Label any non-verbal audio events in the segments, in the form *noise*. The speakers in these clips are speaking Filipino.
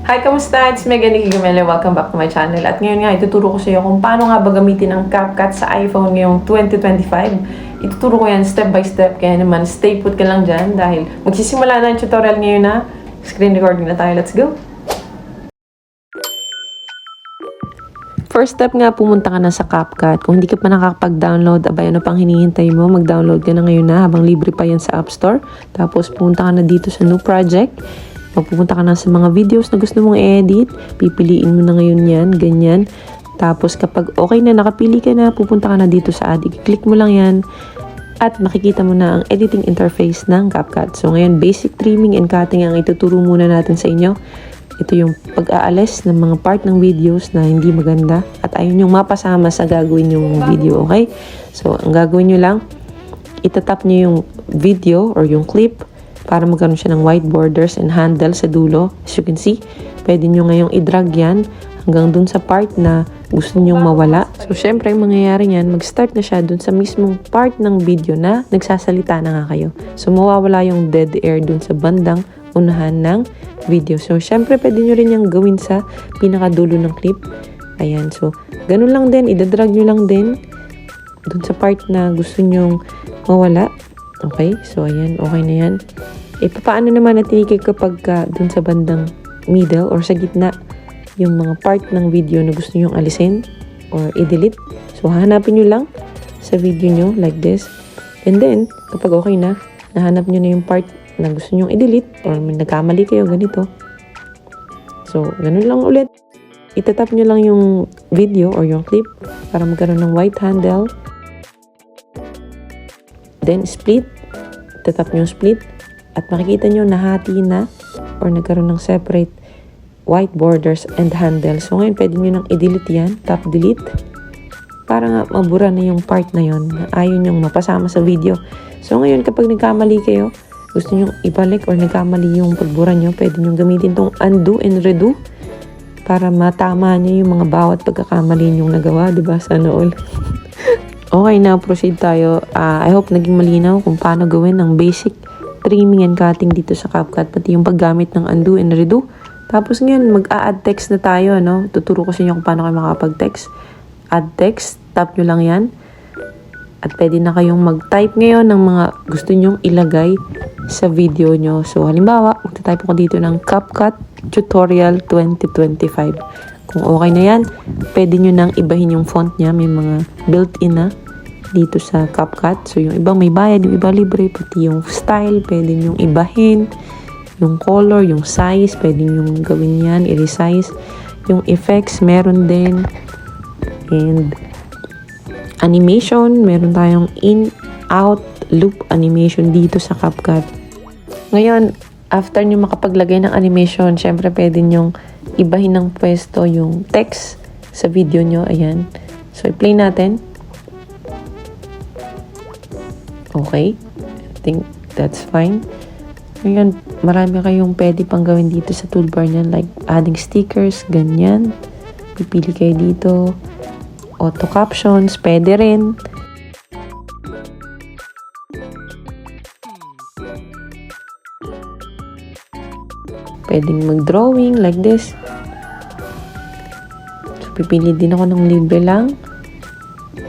Hi, kamusta? It's Megan Higumele. Welcome back to my channel. At ngayon nga, ituturo ko sa iyo kung paano nga ba gamitin ang CapCut sa iPhone ngayong 2025. Ituturo ko yan step by step. Kaya naman, stay put ka lang dyan dahil magsisimula na ang tutorial ngayon na screen recording na tayo. Let's go! First step nga, pumunta ka na sa CapCut. Kung hindi ka pa nakakapag-download, abay, ano pang hinihintay mo? Mag-download ka na ngayon na habang libre pa yan sa App Store. Tapos, pumunta ka na dito sa new project. Magpupunta ka na sa mga videos na gusto mong i-edit. Pipiliin mo na ngayon yan, ganyan. Tapos, kapag okay na, nakapili ka na, pupunta ka na dito sa ad. I-click mo lang yan. At makikita mo na ang editing interface ng CapCut. So, ngayon, basic trimming and cutting ang ituturo muna natin sa inyo. Ito yung pag-aalis ng mga part ng videos na hindi maganda at ayun yung mapasama sa gagawin yung video, okay? So, ang gagawin nyo lang, itatap nyo yung video or yung clip para magkaroon siya ng white borders and handle sa dulo. As you can see, pwede nyo ngayong i-drag yan hanggang dun sa part na gusto nyong mawala. So, syempre, ang mangyayari niyan, mag-start na siya dun sa mismong part ng video na nagsasalita na nga kayo. So, mawawala yung dead air dun sa bandang unahan ng video. So, syempre, pwede nyo rin yung gawin sa pinakadulo ng clip. Ayan, so, ganun lang din. Idadrag nyo lang din dun sa part na gusto nyong mawala. Okay, so ayan, okay na yan. E, paano naman natin kapag ka dun sa bandang middle or sa gitna yung mga part ng video na gusto nyong alisin or i-delete. So, hahanapin nyo lang sa video nyo like this. And then, kapag okay na, nahanap nyo na yung part na gusto nyong i-delete or may nagkamali kayo ganito. So, ganun lang ulit. Itatap nyo lang yung video or yung clip para magkaroon ng white handle. Then, split. Itatap nyo split. At makikita nyo nahati na or nagkaroon ng separate white borders and handle. So, ngayon, pwede nyo nang i-delete yan. Tap delete. Para nga mabura na yung part na yon na ayaw nyong mapasama sa video. So, ngayon, kapag nagkamali kayo, gusto nyo ibalik or nagkamali yung pagbura nyo, pwede nyo gamitin tong undo and redo para matama nyo yung mga bawat pagkakamali nyong nagawa, di ba? Sana all. *laughs* okay, now proceed tayo. Ah, I hope naging malinaw kung paano gawin ang basic trimming and cutting dito sa CapCut, pati yung paggamit ng undo and redo. Tapos ngayon, mag-a-add text na tayo, no? Tuturo ko sa inyo kung paano kayo makapag-text. Add text, tap nyo lang yan. At pwede na kayong mag-type ngayon ng mga gusto nyong ilagay sa video nyo. So, halimbawa, magta-type ako dito ng CapCut Tutorial 2025. Kung okay na yan, pwede nyo nang ibahin yung font niya. May mga built-in na dito sa CapCut. So, yung ibang may bayad, yung iba libre, pati yung style, pwede nyo ibahin. Yung color, yung size, pwede nyo gawin yan, i-resize. Yung effects, meron din. And animation, meron tayong in, out, loop animation dito sa CapCut. Ngayon, after nyo makapaglagay ng animation, syempre pwede nyong ibahin ng pwesto yung text sa video nyo. Ayan. So, i-play natin. Okay. I think that's fine. Ngayon, marami kayong pwede pang gawin dito sa toolbar niyan. Like, adding stickers, ganyan. Pipili kayo dito. Auto captions, pwede rin. Pwedeng mag-drawing like this. So, pipili din ako ng libre lang.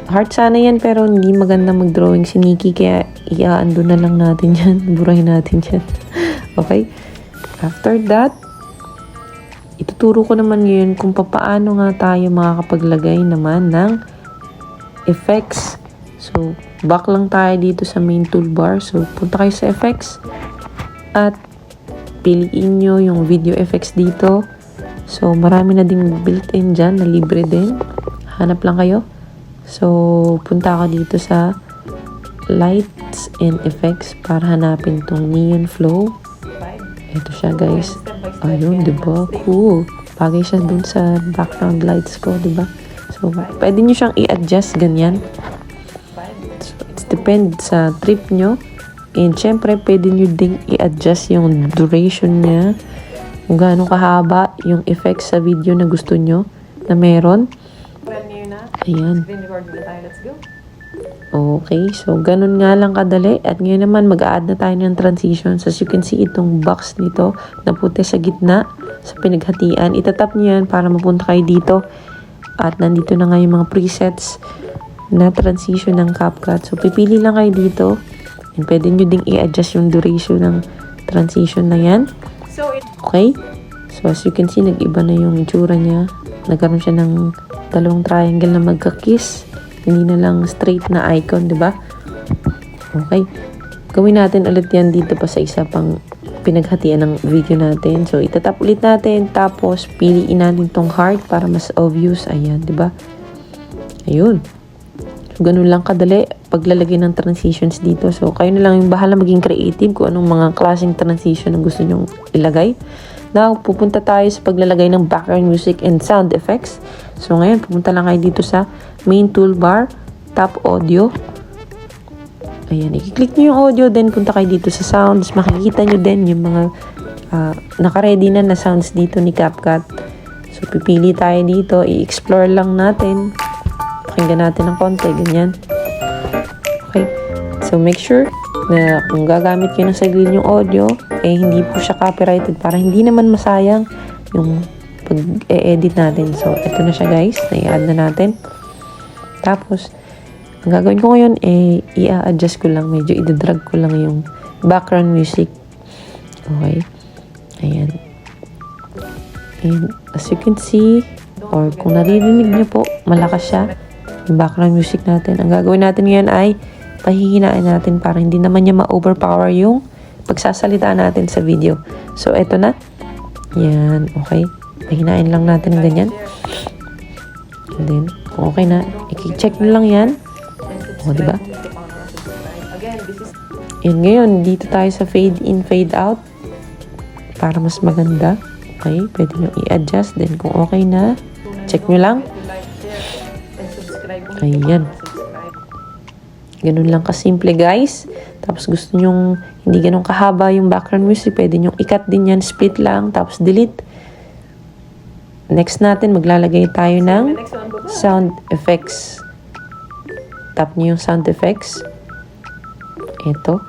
Heart sana yan pero hindi maganda mag-drawing si Nikki kaya iaando na lang natin yan. *laughs* Burahin natin yan. *laughs* okay? After that, ituturo ko naman ngayon kung paano nga tayo makakapaglagay naman ng effects. So, back lang tayo dito sa main toolbar. So, punta kayo sa effects at piliin nyo yung video effects dito. So, marami na ding built-in dyan na libre din. Hanap lang kayo. So, punta ako dito sa lights and effects para hanapin tong neon flow. Ito siya guys. Ayun, di ba? Cool. Bagay siya dun sa background lights ko, di ba? So, pwede nyo siyang i-adjust ganyan. So, it depends sa trip nyo. And syempre, pwede nyo ding i-adjust yung duration niya. Kung gaano kahaba yung effects sa video na gusto nyo na meron. Ayan. Okay, so ganun nga lang kadali. At ngayon naman, mag-add na tayo ng transitions. As you can see, itong box nito na puti sa gitna. sa pinaghatian. Itatap nyo yan para mapunta kayo dito. At nandito na nga yung mga presets na transition ng CapCut. So, pipili lang kayo dito. And pwede nyo ding i-adjust yung duration ng transition na yan. Okay? So, as you can see, nag-iba na yung itsura niya. Nagkaroon siya ng dalawang triangle na magka-kiss. Hindi na lang straight na icon, di ba? Okay. Gawin natin ulit yan dito pa sa isa pang pinaghatian ng video natin. So, itatap ulit natin. Tapos, piliin natin tong heart para mas obvious. Ayan, di ba? Ayun. Ganun lang kadali paglalagay ng transitions dito. So, kayo na lang yung bahala maging creative kung anong mga klaseng transition na gusto nyong ilagay. Now, pupunta tayo sa paglalagay ng background music and sound effects. So, ngayon, pupunta lang kayo dito sa main toolbar, top audio. Ayan, i-click nyo yung audio, then punta kayo dito sa sounds. Makikita nyo din yung mga uh, naka-ready na na sounds dito ni CapCut. So, pipili tayo dito, i-explore lang natin. Pakinggan natin ng konti, ganyan. Okay. So, make sure na kung gagamit kayo ng saglit yung audio, eh hindi po siya copyrighted para hindi naman masayang yung pag-edit natin. So, ito na siya guys. Na-add na natin. Tapos, ang gagawin ko ngayon, eh, i-adjust ko lang. Medyo i-drag ko lang yung background music. Okay. Ayan. And as you can see, or kung naririnig niyo po, malakas siya. Yung background music natin. Ang gagawin natin ngayon ay pahihinaan natin para hindi naman niya ma-overpower yung pagsasalita natin sa video. So, eto na. Yan, okay. Pahinain lang natin ganyan. And then, okay na, i-check nyo lang yan. O, diba? this is Yan, ngayon, dito tayo sa fade in, fade out. Para mas maganda. Okay, pwede nyo i-adjust. Then, kung okay na, check nyo lang. Ayan. Ganun lang kasimple guys. Tapos gusto nyong hindi ganun kahaba yung background music, pwede nyong ikat din yan, split lang, tapos delete. Next natin, maglalagay tayo ng sound effects. Tap nyo yung sound effects. Ito.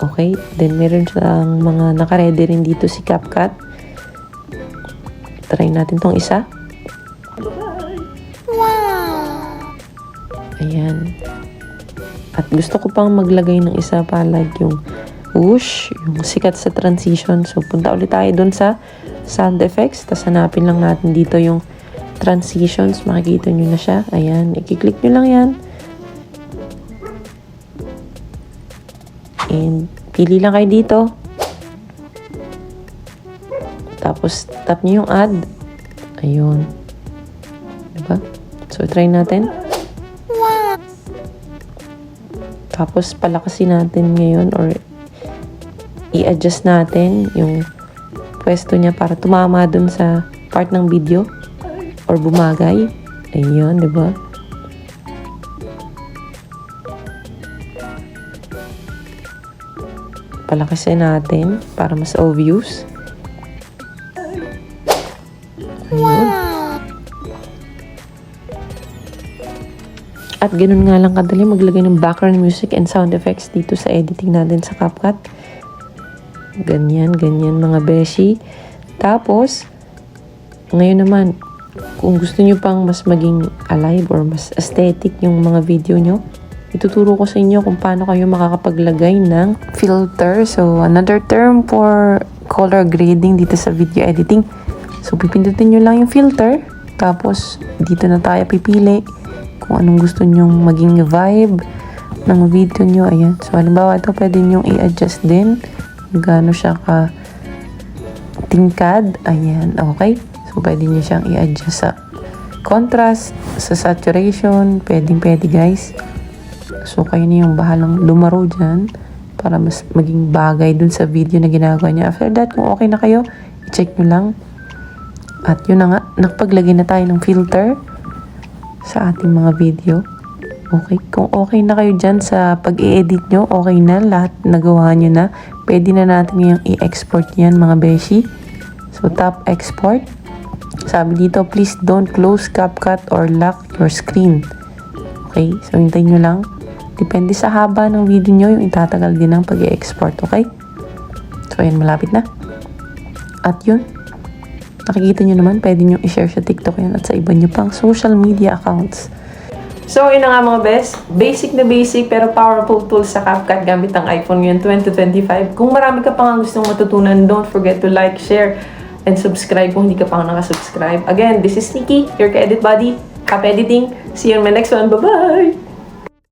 Okay, then meron siyang mga nakaredy rin dito si CapCut. Try natin tong isa. Ayan. At gusto ko pang maglagay ng isa pa like yung whoosh, yung sikat sa transition. So, punta ulit tayo dun sa sound effects. Tapos hanapin lang natin dito yung transitions. Makikita nyo na siya. Ayan. I-click nyo lang yan. And pili lang kayo dito. Tapos tap nyo yung add. Ayun. Diba? So, try natin. Tapos palakasin natin ngayon or i-adjust natin yung pwesto niya para tumama dun sa part ng video or bumagay. Ayun, di ba? Palakasin natin para mas obvious. At ganun nga lang kadali maglagay ng background music and sound effects dito sa editing natin sa CapCut. Ganyan, ganyan mga beshi. Tapos, ngayon naman, kung gusto nyo pang mas maging alive or mas aesthetic yung mga video nyo, ituturo ko sa inyo kung paano kayo makakapaglagay ng filter. So, another term for color grading dito sa video editing. So, pipindutin nyo lang yung filter. Tapos, dito na tayo pipili kung anong gusto nyong maging vibe ng video nyo. Ayan. So, halimbawa ito, pwede nyong i-adjust din. Kung gaano siya ka tingkad. Ayan. Okay. So, pwede nyo siyang i-adjust sa contrast, sa saturation. Pwedeng pwede guys. So, kayo na yung bahalang lumaro dyan para mas maging bagay dun sa video na ginagawa niya. After that, kung okay na kayo, i-check nyo lang. At yun na nga, nakapaglagay na tayo ng filter sa ating mga video. Okay, kung okay na kayo dyan sa pag-i-edit nyo, okay na, lahat nagawa nyo na. Pwede na natin yung i-export yan mga beshi. So, tap export. Sabi dito, please don't close CapCut or lock your screen. Okay, so hintayin nyo lang. Depende sa haba ng video nyo, yung itatagal din ng pag-i-export, okay? So, ayan, malapit na. At yun, nakikita nyo naman, pwede nyo i-share sa TikTok yan at sa iba nyo pang social media accounts. So, yun na nga mga best. Basic na basic pero powerful tools sa CapCut gamit ang iPhone ngayon 2025. Kung marami ka pang gustong matutunan, don't forget to like, share, and subscribe kung hindi ka pa nakasubscribe. Again, this is Nikki, your ka-edit buddy. Cap Editing. See you in my next one. Bye-bye!